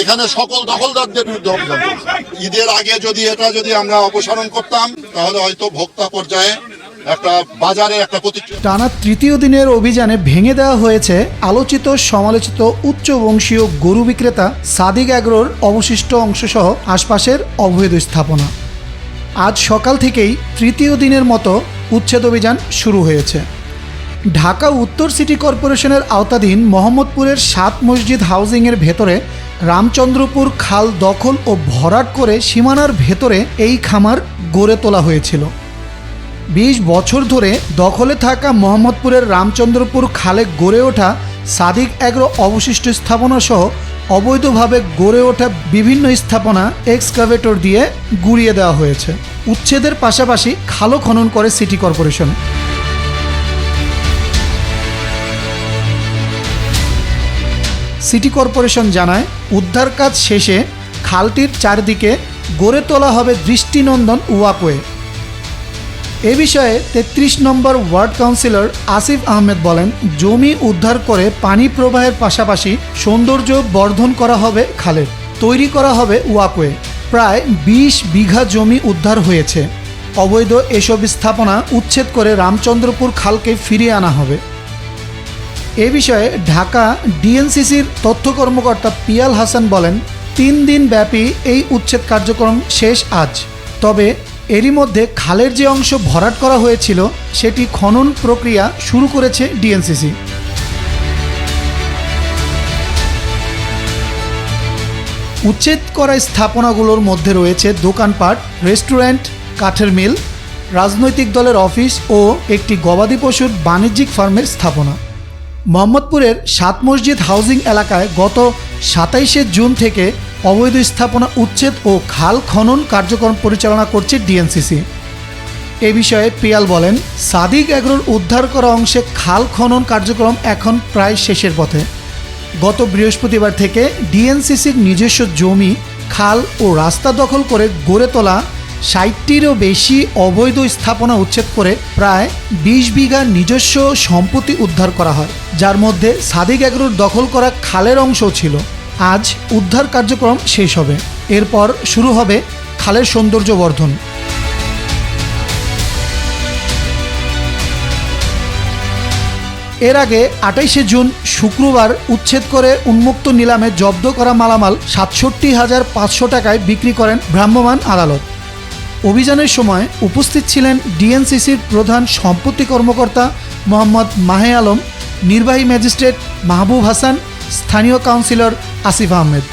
এখানে সকল দখলদারদের বিরুদ্ধে অভিযান ঈদের আগে যদি এটা যদি আমরা অপসারণ করতাম, তাহলে হয়তো ভোক্তা পর্যায়ে টানা তৃতীয় দিনের অভিযানে ভেঙে দেওয়া হয়েছে আলোচিত, সমালোচিত উচ্চ বংশীয় গরু বিক্রেতা সাদিক অ্যাগ্রোর অবশিষ্ট অংশসহ আশপাশের অবৈধ স্থাপনা। আজ সকাল থেকেই তৃতীয় দিনের মতো উচ্ছেদ অভিযান শুরু হয়েছে। ঢাকা উত্তর সিটি কর্পোরেশনের আওতাধীন মোহাম্মদপুরের সাত মসজিদ হাউজিংয়ের ভেতরে রামচন্দ্রপুর খাল দখল ও ভরাট করে সীমানার ভেতরে এই খামার গড়ে তোলা হয়েছিল। বিশ বছর ধরে দখলে থাকা মোহাম্মদপুরের রামচন্দ্রপুর খালে গড়ে ওঠা সাদিক অ্যাগ্রো অবশিষ্ট স্থাপনা সহ অবৈধভাবে গড়ে ওঠা বিভিন্ন স্থাপনা এক্সকাভেটর দিয়ে গুড়িয়ে দেওয়া হয়েছে। উচ্ছেদের পাশাপাশি খালও খনন করে সিটি কর্পোরেশন। সিটি কর্পোরেশন জানায়, উদ্ধার কাজ শেষে খালটির চারদিকে গড়ে তোলা হবে দৃষ্টিনন্দন ওয়াকওয়ে। এ বিষয়ে তেত্রিশ নম্বর ওয়ার্ড কাউন্সিলর আসিফ আহমেদ বলেন, জমি উদ্ধার করে পানি প্রবাহের পাশাপাশি সৌন্দর্য বর্ধন করা হবে খালের, তৈরি করা হবে ওয়াকওয়ে। প্রায় বিশ বিঘা জমি উদ্ধার হয়েছে। অবৈধ এসব স্থাপনা উচ্ছেদ করে রামচন্দ্রপুর খালকে ফিরিয়ে আনা হবে। এ বিষয়ে ঢাকা ডিএনসিসির তথ্য কর্মকর্তা পিয়াল হাসান বলেন, তিন দিন ব্যাপী এই উচ্ছেদ কার্যক্রম শেষ আজ। তবে এরই মধ্যে খালের যে অংশ ভরাট করা হয়েছিল, সেটি খনন প্রক্রিয়া শুরু করেছে ডিএনসিসি। উচ্ছেদ করা স্থাপনাগুলোর মধ্যে রয়েছে দোকানপাট, রেস্টুরেন্ট, কাঠের মিল, রাজনৈতিক দলের অফিস ও একটি গবাদি পশুর বাণিজ্যিক ফার্মের স্থাপনা। মোহাম্মদপুরের সাত মসজিদ হাউজিং এলাকায় গত সাতাইশে জুন থেকে অবৈধ স্থাপনা উচ্ছেদ ও খাল খনন কার্যক্রম পরিচালনা করছে ডিএনসিসি। এ বিষয়ে পিয়াল বলেন, সাদিক এগ্রোর উদ্ধার করা অংশে খাল খনন কার্যক্রম এখন প্রায় শেষের পথে। গত বৃহস্পতিবার থেকে ডিএনসিসির নিজস্ব জমি, খাল ও রাস্তা দখল করে গড়ে তোলা ষাটটিরও বেশি অবৈধ স্থাপনা উচ্ছেদ করে প্রায় বিশ বিঘা নিজস্ব সম্পত্তি উদ্ধার করা হয়, যার মধ্যে সাদিক এগ্রোর দখল করা খালের অংশ ছিল। আজ উদ্ধার কার্যক্রম শেষ হবে। এরপর শুরু হবে খালের সৌন্দর্য বর্ধন। এর আগে আটাইশে জুন শুক্রবার উচ্ছেদ করে উন্মুক্ত নিলামে জব্দ করা মালামাল সাতষট্টি হাজার পাঁচশো টাকায় বিক্রি করেন ভ্রাম্যমাণ আদালত। অভিযানের সময় উপস্থিত ছিলেন ডিএনসিসির প্রধান সম্পত্তি কর্মকর্তা মোহাম্মদ মাহে আলম, নির্বাহী ম্যাজিস্ট্রেট মাহবুব হাসান, স্থানীয় কাউন্সিলর আসিফ আহমেদ।